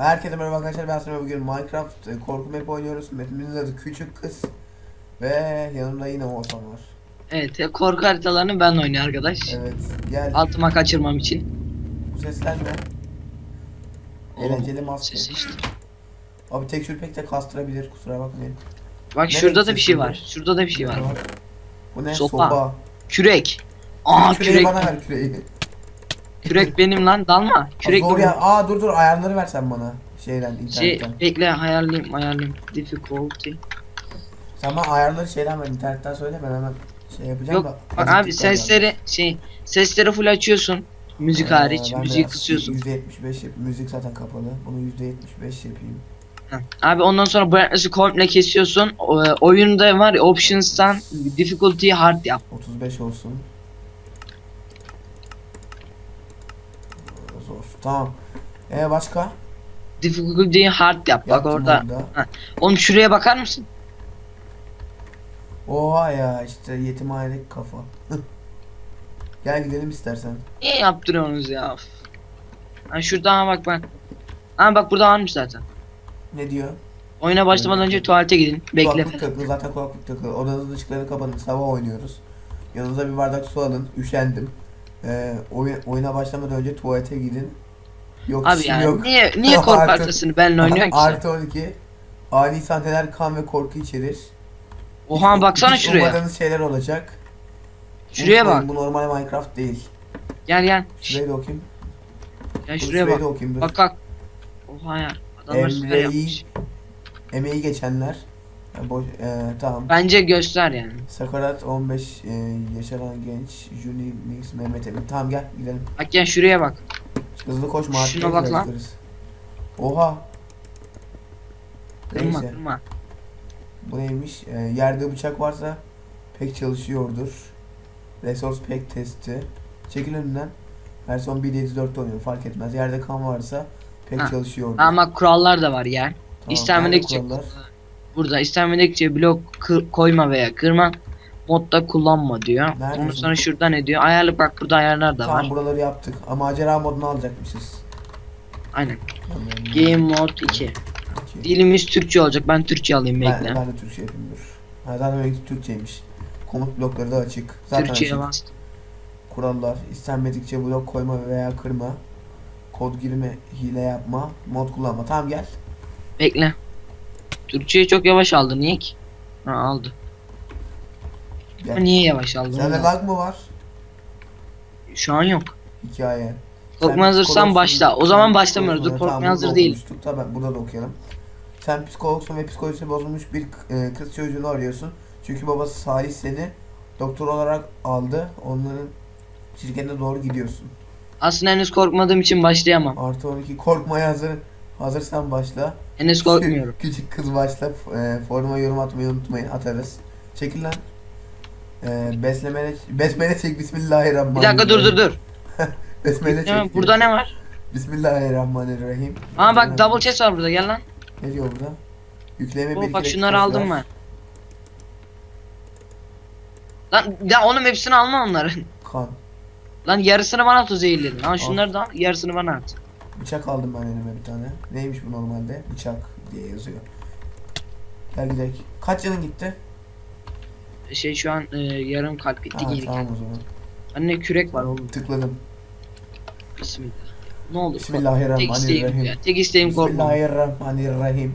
Herkese merhaba arkadaşlar ben Sıra bugün Minecraft e, korku map oynuyoruz. Mapimizin adı Küçük Kız. Ve yanımda yine Oğuzhan var. Evet e, korku haritalarını ben oynuyor arkadaş. Evet gel. Altıma kaçırmam için. Bu sesler ne? Eğlenceli maske. Ses işte. Abi tek pek de kastırabilir kusura bakmayın. Bak Ne şurada da bir şey var. Şurada da bir şey var. Bu ne? Sopa. Sopa. Kürek. Aa küreği kürek. bana ver küreği. Kürek benim lan dalma. Kürek Zor benim. ya. Aa dur dur ayarları versen bana. Şeyden Şey internetten. bekle ayarlayayım ayarlayayım. Difficulty. Sen bana ayarları şeyden ver internetten söyle ben hemen şey yapacağım Yok da. bak azıcık abi tıklar sesleri şey sesleri full açıyorsun. Müzik Ee, hariç ben müziği biraz kısıyorsun. %75 yap. Müzik zaten kapalı. Bunu %75 yapayım. Heh. Abi ondan sonra brightness'ı komple kesiyorsun. O, e, oyunda var ya options'tan difficulty'yi hard yap. 35 olsun. Tamam. Ee başka? Difficulty'yi hard yap. Bak Yaptım orada. orada. Oğlum şuraya bakar mısın? Oha ya işte yetimhanedeki kafa. Gel gidelim istersen. Niye yaptırıyorsunuz ya? Ha şurada ha bak bak. Ha bak burada varmış zaten. Ne diyor? Oyuna başlamadan önce tuvalete gidin. Bekle. Kulaklık takılı zaten kulaklık takılı. Odanızın ışıklarını kapatın. Sabah oynuyoruz. Yanınıza bir bardak su alın. Üşendim. Ee, oyun, oyuna başlamadan önce tuvalete gidin. Yok Abi yani yok. niye niye korku Artı- haritasını benimle oynuyorsun ki sen? Artı 12. Ani sahneler kan ve korku içerir. Oha Hiç- baksana hiç şuraya. Ummadığınız şeyler olacak. Şuraya Unutmayın, bak. Bu normal Minecraft değil. Gel gel. Şurayı da okuyayım. Gel şuraya bak. da okuyayım dur. Bak bak. Oha ya. Adamlar süper Emre'yi- yapmış. Emeği geçenler. Ha, boş, e, tamam. Bence göster yani. Sakarat 15 e, yaşanan genç. Juni Mix Mehmet Emin. Tamam gel gidelim. Bak gel şuraya bak. Hızlı koş Şuna markete bak lan. Oha. Neyse. kırma. Bu neymiş? E, yerde bıçak varsa pek çalışıyordur. Resource pack testi. Çekil önünden. Versiyon 1.7.4'te oynuyor fark etmez. Yerde kan varsa pek Ha. çalışıyordur. Ama kurallar da var yani. Tamam, İstenmedikçe burada istenmedikçe blok koyma veya kırma modda kullanma diyor. Neredesin? Ondan sonra şurada ne diyor? Ayarlı bak burada ayarlar da Tamam var. buraları yaptık. Ama macera modunu alacakmışız. Aynen. Game mod 2. İki. Dilimiz Türkçe olacak. Ben Türkçe alayım Ben, bekle. ben de Türkçe yapayım dur. Ha, zaten benimki Türkçeymiş. Komut blokları da açık. Zaten Türkçe'ye açık. bastım. Kurallar. istenmedikçe blok koyma veya kırma. Kod girme, hile yapma, mod kullanma. Tamam gel. Bekle. Türkçeyi çok yavaş aldı. Niye ki? Ha aldı. Gel. Niye yavaş aldı? Sende lag mı var? Şu an yok. Hikaye. Korkmaya hazırsan başla. O zaman başlamıyoruz. Dur korkmaya Tamam, hazır değil. Tamam burada da okuyalım. Sen psikologsun ve psikolojisi bozulmuş bir e, kız çocuğunu arıyorsun. Çünkü babası Salih seni doktor olarak aldı. Onların şirketine doğru gidiyorsun. Aslında henüz korkmadığım için başlayamam. Artı 12 korkmaya hazır. Hazırsan başla. Henüz korkmuyorum. Küçük kız başla. E, forma yorum atmayı unutmayın. Atarız. Çekil lan. E, beslemele, besmele çek. Bir Bismillahirrahmanirrahim. dakika dur dur dur. Besmele çek. burada ne var? Bismillahirrahmanirrahim. Aa bak double chest var burada gel lan. Ne diyor burada? Yükleme Oo, bir bak şunları aldım ben. Lan ya oğlum hepsini alma onları. Kan. lan yarısını bana at o zehirledin. Lan şunları da al yarısını bana at. Bıçak aldım ben elime bir tane. Neymiş bu normalde? Bıçak diye yazıyor. Gel gidelim. Kaç canın gitti? Şey şu an e, yarım kalp gitti Ha, geri. tamam o zaman. Anne kürek var oğlum. Tıkladım. Bismillah. Ne olur. Tek isteğim Bismillahirrahmanirrahim. ya. Tek isteğim korkma. Bismillahirrahmanirrahim.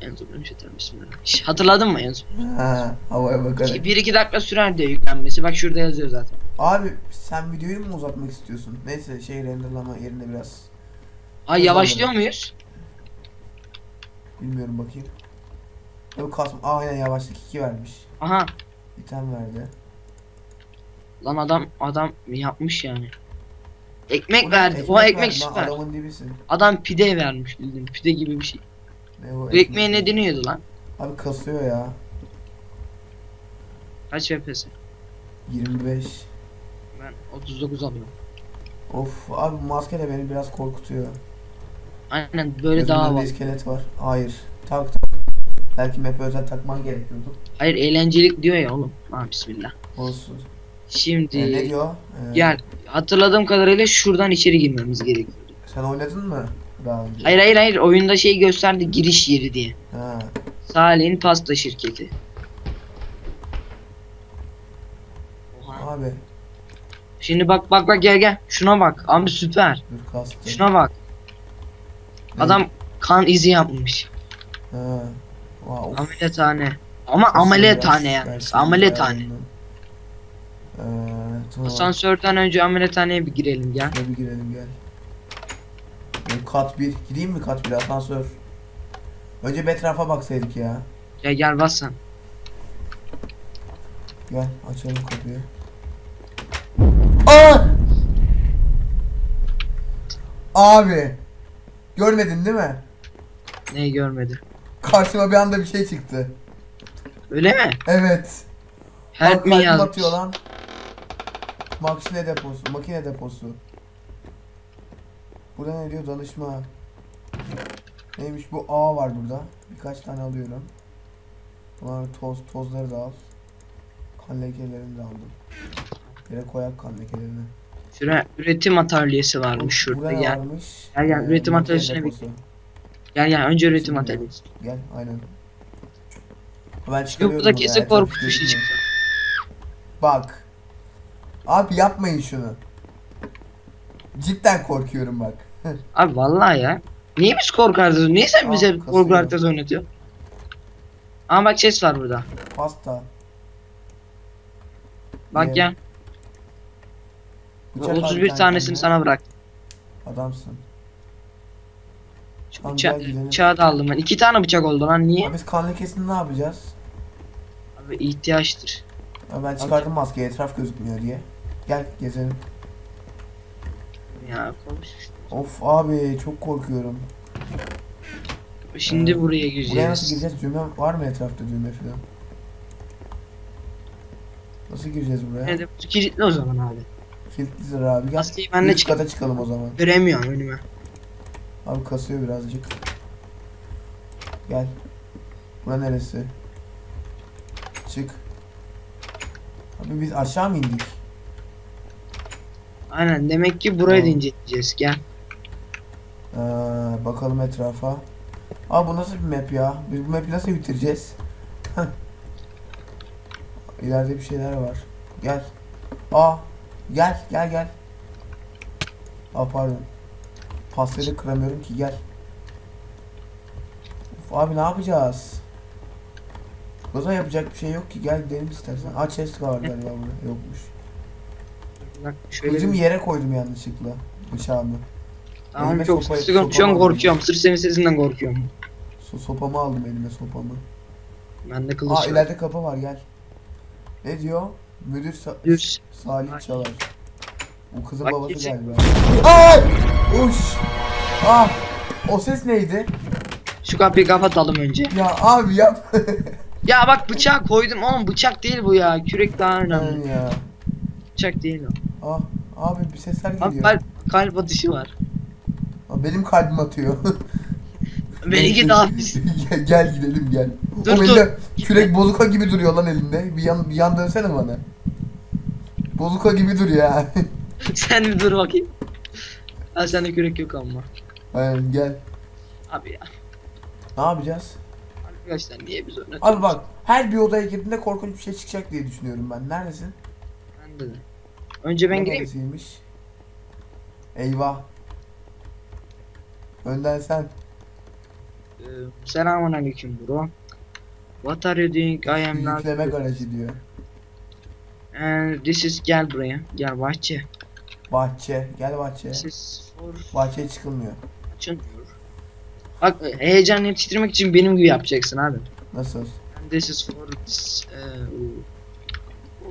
En son önce tabii bismillah. Şş, hatırladın mı en son? Ha, havaya bakarak. 1 2 dakika sürer diye yüklenmesi. Bak şurada yazıyor zaten. Abi sen videoyu mu uzatmak istiyorsun? Neyse şey renderlama yerine biraz Ay yavaşlıyor muyuz? bilmiyorum bakayım. Yok kasma. Aa, aynen yavaşlık 2 vermiş. Aha. İtem verdi. Lan adam adam yapmış yani. Ekmek ne? verdi. o ekmek verdi süper. Adamın dibisin. Adam pide vermiş bildiğin. Pide gibi bir şey. Ne o Bu ekmeğe ne deniyordu lan? Abi kasıyor ya. Kaç FPS? 25. Ben 39 alıyorum. Of abi bu maske de beni biraz korkutuyor. Aynen böyle Gözümün daha var. iskelet var. Hayır. Tak tak. Belki map'e özel takman gerekiyordu. Hayır eğlencelik diyor ya oğlum. Ha bismillah. Olsun. Şimdi Ee, ne diyor? Ee, gel. Hatırladığım kadarıyla şuradan içeri girmemiz gerekiyordu. Sen oynadın mı? daha önce. Hayır hayır hayır oyunda şey gösterdi giriş yeri diye. Ha. Salih'in pasta şirketi. Oha. Abi Şimdi bak bak bak gel gel. Şuna bak. Abi süper. Şuna bak. Ne? Adam kan izi yapmış. Ha. Wow. Ameliyathane. Ama Sesini ameliyathane yani. Ameliyathane. Ee, tamam. Asansörden önce ameliyathaneye bir girelim gel. Hadi girelim gel. Benim kat 1. Gideyim mi kat 1 asansör? Önce bir etrafa baksaydık ya. Gel gel bas sen. Gel açalım kapıyı. Aa! Abi. Görmedin değil mi? Neyi görmedi. Karşıma bir anda bir şey çıktı. Öyle mi? Evet. Help me kalbim yazmış. atıyor lan. Makine deposu, makine deposu. Burada ne diyor danışma. Neymiş bu A var burada. Birkaç tane alıyorum. Bunlar toz, tozları da al. Kan lekelerini de aldım. Yere koyak kan lekelerini. Şuraya üretim atölyesi varmış şurada Burada ne gel. varmış? Gel, gel, üretim makine atölyesine bir- deposu. Gel gel önce üretim atölyesi. Gel aynen. Ben çıkarıyorum burada bunu, kesin etraf korkunç bir şey çıktı. Bak. Abi yapmayın şunu. Cidden korkuyorum bak. Abi vallahi ya. Niye biz haritası? Niye sen Aa, bize haritası oynatıyorsun? Ama bak ses var burada. Pasta. Bak gel. Bıçak al bir 31 tane tanesini kendine. sana bırak. Adamsın. Tamam, bıça- gel gidelim. bıçağı da aldım ben. İki tane bıçak oldu lan niye? Abi biz kan lekesini ne yapacağız? Abi ihtiyaçtır. Abi ben çıkardım maskeyi etraf gözükmüyor diye. Gel gezelim. Ya konuş. Of abi çok korkuyorum. Şimdi Ee, buraya Buraya gireceğiz. nasıl gireceğiz? Düğme var mı etrafta düğme falan? Nasıl gireceğiz buraya? Bu kilitli o zaman abi. Kilitlidir abi gel. Maskeyi ben de Üst çık kata çıkalım o zaman. göremiyorum önüme. Abi kasıyor birazcık. Gel. Bura neresi? Çık. Abi biz aşağı mı indik? Aynen demek ki burayı da inceleyeceğiz. Gel. Ee, bakalım etrafa. Abi bu nasıl bir map ya? Biz bu map'i nasıl bitireceğiz? Heh. İleride bir şeyler var. Gel. Aa, gel, gel, gel. Aa pardon. Pastayı da kıramıyorum ki gel. Of, abi ne yapacağız? Zaman yapacak bir şey yok ki gel gidelim istersen. Aa chest var galiba burada. Yokmuş. Bak şöyle. Kılıcımı bir- yere koydum yanlışlıkla. Bıçağımı. Tamam elime çok sopa- sıkıyorum. Şu sopa an korkuyorum. Sırf senin sesinden korkuyorum. So sopamı aldım elime sopamı. Ben de kılıç Aa var. ileride kapı var gel. Ne diyor? Müdür Sa- Düz. Salih Çalar. Bu kızın Bak babası geçecek. galiba. Ay! Uş! Ah! O ses neydi? Şu kapıyı kapatalım önce. Ya abi yap. Ya bak bıçağı koydum oğlum bıçak değil bu ya. Kürek daha önemli. Lan ya. Bıçak değil o. Ah abi bir sesler geliyor. kalp, kalp atışı var. Aa, benim kalbim atıyor. Benimki daha pis. gel, gel gidelim gel. Dur, o dur. elinde kürek bozuka gibi duruyor lan elinde. Bir yan bir yan dönsene bana. Bozuka gibi duruyor ya. Sen bir dur bakayım. Ha sende kürek yok ama. Aynen gel. Abi ya. Ne yapacağız? Arkadaşlar niye biz oynatıyoruz? Abi bak her bir odaya girdiğinde korkunç bir şey çıkacak diye düşünüyorum ben. Neredesin? Bende de. Önce ben gireyim. neresiymiş? Eyvah. Önden sen. Ee, Selamun aleyküm bro. What are you doing? I am not. Yükleme garajı diyor. And this is gel buraya. Gel bahçe. Bahçe. Gel bahçe. İs for Bahçeye çıkılmıyor. açılmıyor. Bak heyecan yetiştirmek için benim gibi yapacaksın abi. Nasıl? And this is for this. Uh,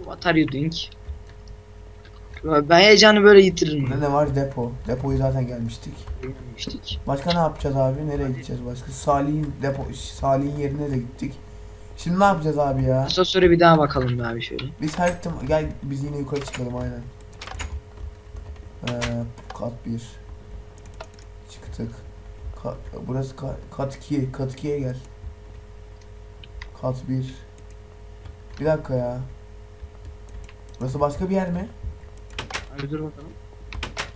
what are you doing? Ben heyecanı böyle yitiririm. Ne var? Depo. Depoyu zaten gelmiştik. Gelmiştik. Başka ne yapacağız abi? Nereye gideceğiz başka? Salih'in depo Salih'in yerine de gittik. Şimdi ne yapacağız abi ya? Asansöre bir daha bakalım abi şöyle. Biz her gel biz yine yukarı çıkalım aynen. Ee, kat 1. Çıktık. Ka- burası ka- kat 2. Kat 2'ye gel. Kat 1. Bir dakika ya. Burası başka bir yer mi? Hadi dur bakalım.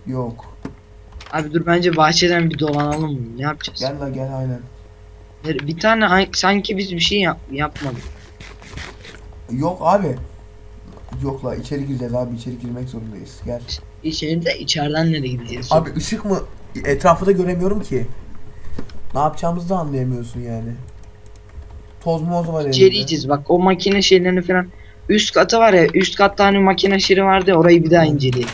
Yok. Abi dur bence bahçeden bir dolanalım? Ne yapacağız? Gel la gel aynen. Bir tane sanki biz bir şey yap yapmadık. Yok abi. Yok la içeri gireceğiz abi içeri girmek zorundayız. Gel. İçeride içeriden nereye gideceğiz? Abi ışık mı? Etrafı da göremiyorum ki. Ne yapacağımızı da anlayamıyorsun yani. Toz moz var İçeri elimde. gideceğiz bak o makine şeylerini falan. Üst katı var ya üst katta hani makine şiri vardı ya orayı bir daha inceleyelim.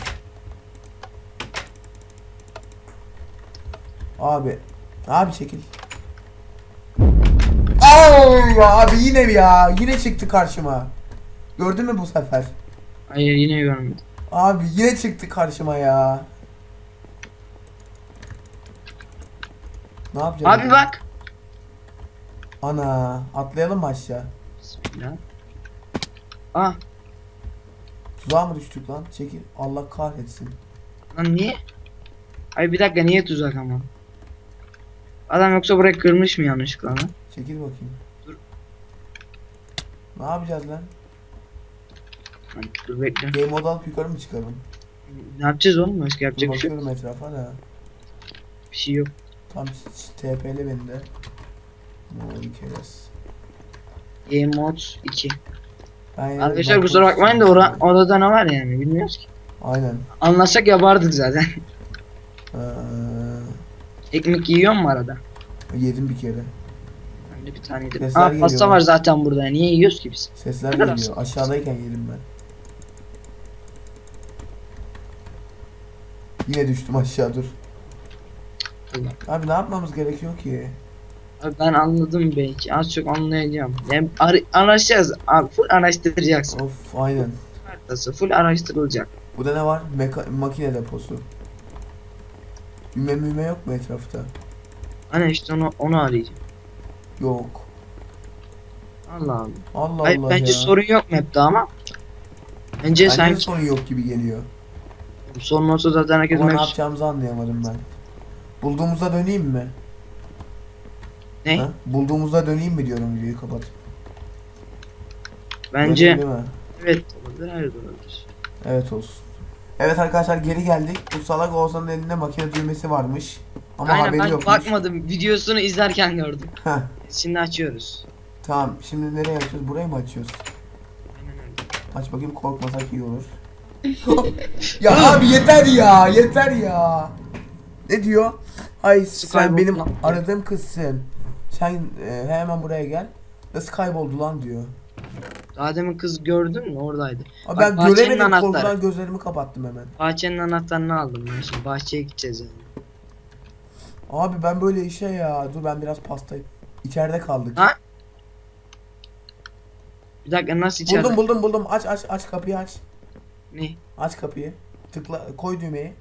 Abi. Abi çekil. Ay abi yine ya. Yine çıktı karşıma. Gördün mü bu sefer? Hayır yine görmedim. Abi yine çıktı karşıma ya. Ne yapacağız? Abi bak. Ana atlayalım mı aşağı? Bismillah. Ah Tuzağa mı düştük lan? Çekil. Allah kahretsin. lan niye? Ay bir dakika niye tuzak ama? Adam yoksa buraya kırmış mı yanlışlıkla lan? Çekil bakayım. Dur. Ne yapacağız lan? Lan Dur bekle. Game mode alıp yukarı mı çıkalım? Ne yapacağız oğlum? Başka yapacak bir şey yok. bakıyorum etrafa da. Bir şey yok. Tam TP'li beni de. No keres. Game mode 2. Ben Arkadaşlar kusura bakmayın da ora orada ne var yani bilmiyoruz ki. Aynen. Anlasak yapardık zaten. Ee, Ekmek yiyor mu arada? yedim bir kere. Ben de bir tane yedim. Sesler Aa pasta var zaten burada. Niye yiyoruz ki biz? Sesler Ne kadar geliyor. Aşağıdayken yedim ben. Yine düştüm aşağı dur. Allah. Abi ne yapmamız gerekiyor ki? Abi ben anladım belki. Az çok anlayacağım. Yani ar- araştıracağız. Abi full araştıracaksın. Of aynen. Haritası full araştırılacak. Burada ne var? Meka- makine deposu. Düğme müme yok mu etrafta? Hani işte onu onu arayacağım. Yok. Allah Allah. Allah Hayır, Allah bence ya. sorun yok map'te ama. Bence Bence sanki sorun yok gibi geliyor. Sorun olsa zaten herkes Ama ne yapacağımızı anlayamadım ben. Bulduğumuzda döneyim mi? Ne? Ha? Bulduğumuzda döneyim mi diyorum videoyu kapat. Bence Döneyim değil mi? evet olabilir da olabilir. Evet olsun. Evet arkadaşlar geri geldik. Bu salak Oğuzhan'ın elinde makine düğmesi varmış. Ama Aynen haberi ben yokmuş. bakmadım. Videosunu izlerken gördüm. Heh, Şimdi açıyoruz. tamam şimdi nereye açıyoruz? Burayı mı açıyoruz? Aynen öyle. Aç bakayım korkmasak iyi olur. Ya abi yeter ya yeter ya. Ne diyor? Ay sen benim aradığım kızsın. Sen e, hemen buraya gel. Nasıl kayboldu lan diyor. Daha demin kız gördün mü? Oradaydı. Bak, ben bahçenin göremedim anahtarı. korkudan gözlerimi kapattım hemen. Bahçenin anahtarını aldım ben şimdi. Bahçeye gideceğiz yani. Abi ben böyle işe ya. Dur ben biraz pastayım. İçeride kaldık. Ha? Bir dakika nasıl içeride? buldum buldum buldum. Aç aç aç kapıyı aç. Ne? Aç kapıyı. Tıkla koy düğmeyi.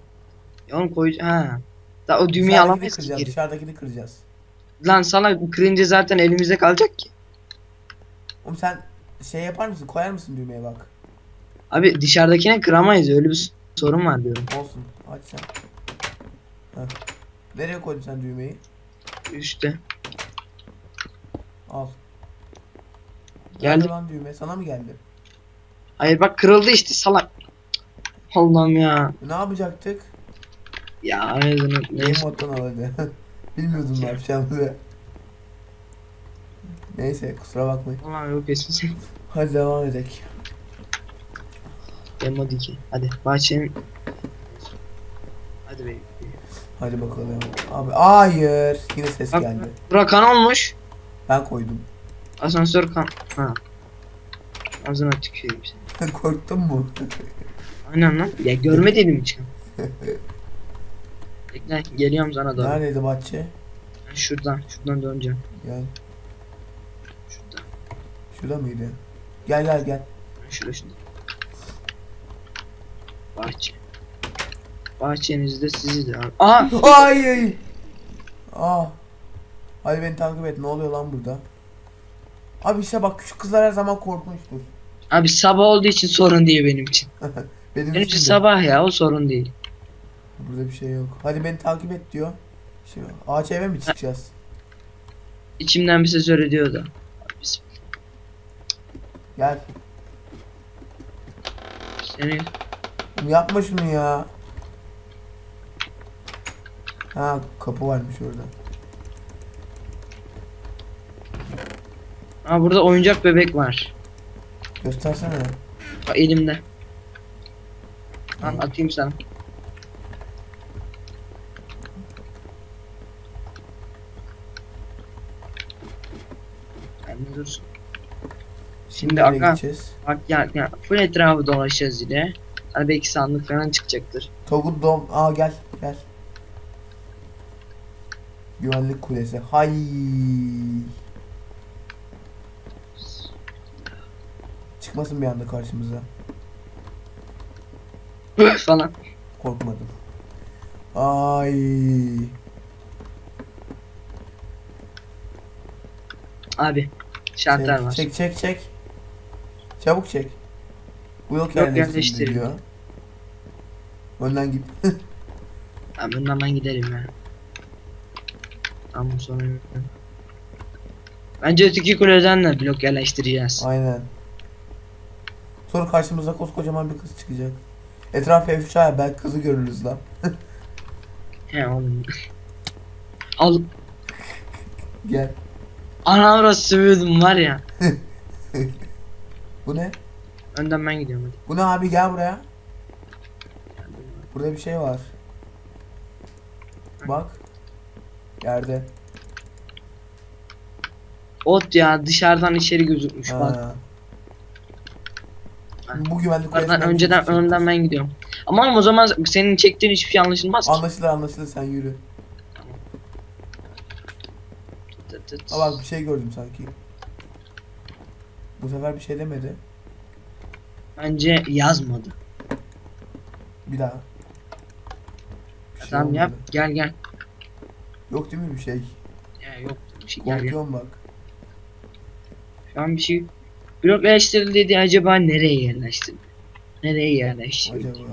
Ya koy... Ha. Da o düğmeyi Dışarıdakini alamayız ki kıracağız. geri. Dışarıdakini kıracağız. Lan sana kırınca zaten elimizde kalacak ki. Oğlum sen şey yapar mısın? Koyar mısın düğmeye bak. Abi dışarıdakine kıramayız öyle bir sorun var diyorum. Olsun. Aç sen. Heh. Nereye koydun sen düğmeyi? Üstte. Al. Geldi. Lan düğme? Sana mı geldi? Hayır bak kırıldı işte salak. Allah'ım ya. Ne yapacaktık? Ya aradın Game moddan al hadi. Bilmiyordum ne yapacağımızı. Neyse kusura bakmayın. Allah'ım yok sen. Hadi devam edelim. Demo 2. Hadi bahçenin. Hadi bey. Hadi bakalım. Abi hayır. Yine ses Bak- geldi. Burakan olmuş. Ben koydum. Asansör kan. Ha. Ağzına tüküreyim seni. Korktun mu? Aynen lan. Ya görmedim hiç. Bekle geliyorum sana doğru. Neredeydi bahçe? Ben şuradan, şuradan döneceğim. Gel. Şuradan. Şurada mıydı? Gel gel gel. Şurada şurada. Bahçe. Bahçenizde sizi de abi. Aha! Ay ay. Aa. Hadi beni takip et. Ne oluyor lan burada? Abi işte bak küçük kızlar her zaman korkmuştur. Abi sabah olduğu için sorun değil benim için. Benim Benim için için de. sabah ya o sorun değil. Burada bir şey yok. Hadi beni takip et diyor. Şimdi ağaç eve mi çıkacağız? İçimden bir ses öyle diyor da. Biz Gel. seni Oğlum Yapma şunu ya. Ha kapı varmış orada. Ha burada oyuncak bebek var. Göstersene. Bak elimde. Lan atayım sana. Yani dur. Şimdi Nereye gideceğiz? bak ya, ya full etrafı dolaşacağız yine. Hani belki sandık falan çıkacaktır. Togut dom. Aa gel gel. Güvenlik kulesi. Hay. Çıkmasın bir anda karşımıza. Falan. Korkmadım. Ay. Abi şartlar çek, var. Çek çek çek. Çabuk çek. Yerleştirildi yerleştirin. diyor. Önden git. Ben bundan ben giderim ya. Tamam sonra. Bence öteki kuleden de blok yerleştireceğiz. Aynen. Sonra karşımıza koskocaman bir kız çıkacak. Etraf F3 ya belki kızı görürüz lan. He oğlum. Al. Gel. Ana orası sövüyordum var ya. Bu ne? Önden ben gidiyorum hadi. Bu ne abi gel buraya. Burada bir şey var. Bak. Yerde. Ot ya dışarıdan içeri gözükmüş bak. Ha. Bu güvenlik kulesinden önceden şey önden ben gidiyorum. Ama o zaman senin çektiğin hiçbir şey anlaşılmaz ki. Anlaşılır anlaşılır sen yürü. Tıt tıt. Ha bak bir şey gördüm sanki. Bu sefer bir şey demedi. Bence yazmadı. Bir daha. Bir şey tamam yap gel gel. Yok değil mi bir şey? Ya yok bir şey gel gel. Korkuyorum bak. Şu an bir şey blok yerleştirildi diye acaba nereye yerleştirildi? Nereye yerleştirildi? Acaba.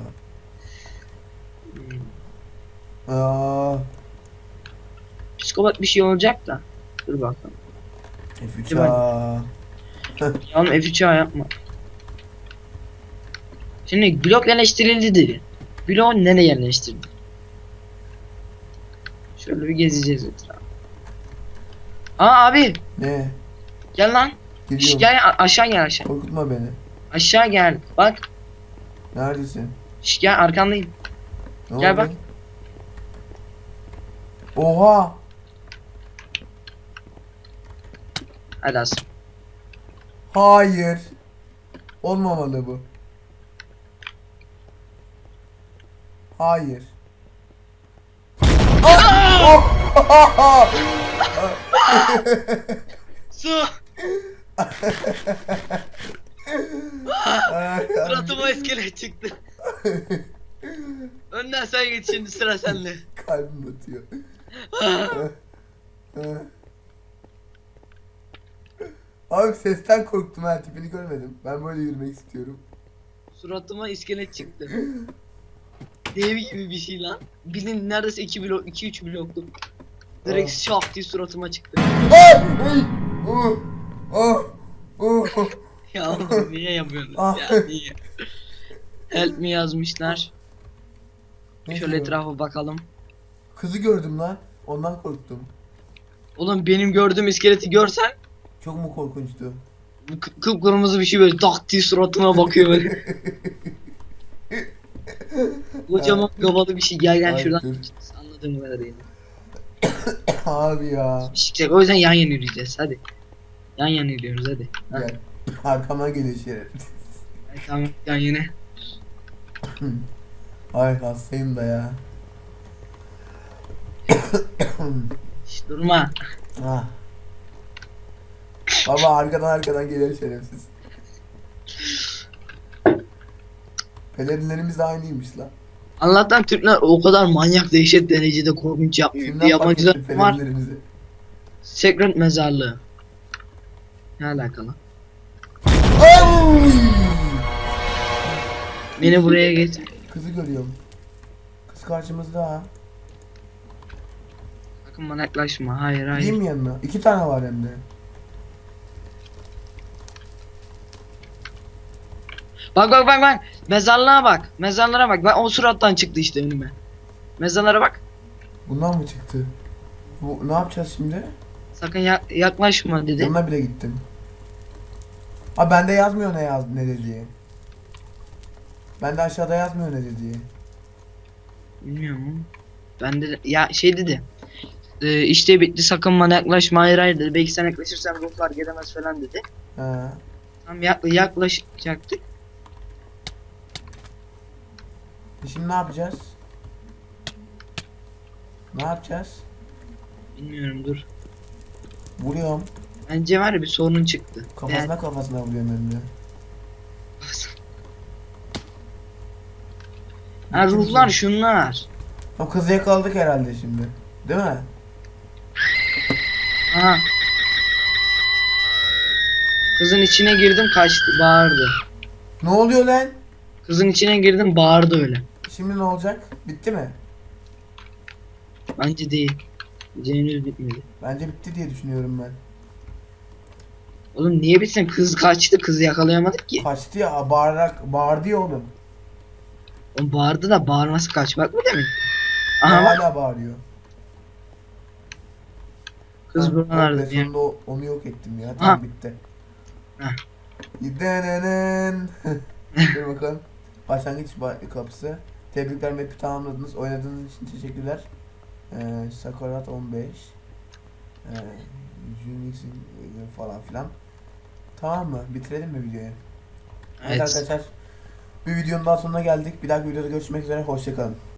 Hmm. Aa, Psikopat bir şey olacak da. Dur bakalım. F3 Değil mi? aa. Ya oğlum F3A yapma. Şimdi blok yerleştirildi dedi. Blok nereye yerleştirildi? Şöyle bir gezeceğiz etrafı. Aa abi Ne? gel lan. Şş, Gidiyorum. gel aşağı gel aşağı. Korkutma beni. Aşağı gel. Bak. Neredesin? Şş, gel arkandayım. Ne Gel oldu? bak. Oha! Hadi as. Hayır. Olmamalı bu. Hayır. Oh! Su. Suratıma iskelet çıktı. Önden sen git şimdi sıra sende. Kalbim atıyor. Abi sesten korktum ha tipini görmedim. Ben böyle yürümek istiyorum. Suratıma iskelet çıktı. Dev gibi bir şey lan. Bilin neredeyse 2 blok 2 3 bloktu. Direkt Aa. şak diye suratıma çıktı. Ay! Ay! Oh! Oh! Oh! Ya oğlum niye yapıyorsunuz Ah. ya niye? Help me yazmışlar. Ne Şöyle diyor? etrafa bakalım. Kızı gördüm lan. Ondan korktum. Oğlum benim gördüğüm iskeleti görsen Çok mu korkunçtu? bu kı- kıpkırmızı bir şey böyle tak diye suratıma bakıyor böyle. Kocaman kafalı bir şey gel gel Ay, şuradan dur. anladığım kadarıyla. Abi ya. İşte o yüzden yan yana yürüyeceğiz hadi. Yan yana yürüyoruz hadi. Ha. Gel. Arkamdan geliyor şeref. Ay, tamam yan yana. Ay hastayım da ya. Şş, durma. ah. Baba arkadan arkadan geliyor şerefsiz. Pelerinlerimiz de aynıymış lan. Allah'tan Türkler o kadar manyak dehşet derecede korkunç yapmıyor. Kimden Yabancılar var. Secret mezarlığı. Ne alakalı? Beni buraya getir. Kızı görüyorum. Kız karşımızda ha. Sakın bana yaklaşma. Hayır hayır. Gideyim mi yanına? İki tane var hem de. Bak bak bak bak. Mezarlığa bak. Mezarlara bak. Bak o surattan çıktı işte önüme. Mezarlara bak. Bundan mı çıktı? Bu ne yapacağız şimdi? Sakın ya- yaklaşma dedi. Yanına bile gittim. Ha bende yazmıyor ne yaz ne dediği. Bende aşağıda yazmıyor ne dediği. Bilmiyorum. Ben de ya şey dedi. E, işte bitti sakın bana yaklaşma hayır hayır dedi. Belki sen yaklaşırsan ruhlar gelemez falan dedi. Ha. Tam yak- yaklaşacaktık. E şimdi ne yapacağız? Ne yapacağız? Bilmiyorum dur. Vuruyorum. Bence var ya bir sorun çıktı. Kafasına kafasına vuruyorum hem de. Ha ruhlar şunlar. O kızı yakaladık herhalde şimdi. Değil mi? Aha. Kızın içine girdim kaçtı bağırdı. Ne oluyor lan? Kızın içine girdim bağırdı öyle. Şimdi ne olacak? Bitti mi? Bence değil. Henüz bitmedi. Bence bitti diye düşünüyorum ben. Oğlum niye bitsin? Kız kaçtı. Kızı yakalayamadık ki. Kaçtı ya bağırarak bağırdı ya oğlum. O bağırdı da bağırması kaçmak mı demek? Aha Hala bağırıyor. kız Ha, buralarda diye. sonunda o- onu yok ettim ya. Tamam bitti. Ha. Denenen. Dur bakalım. Başlangıç ba- kapısı. Tebrikler map'i tamamladınız. Oynadığınız için teşekkürler. Ee, Sakurat 15. Ee, Unix'in e, falan filan. Tamam mı? Bitirelim mi videoyu? Evet Evet. arkadaşlar. Bir videonun daha sonuna geldik. Bir dahaki videoda görüşmek üzere. Hoşçakalın.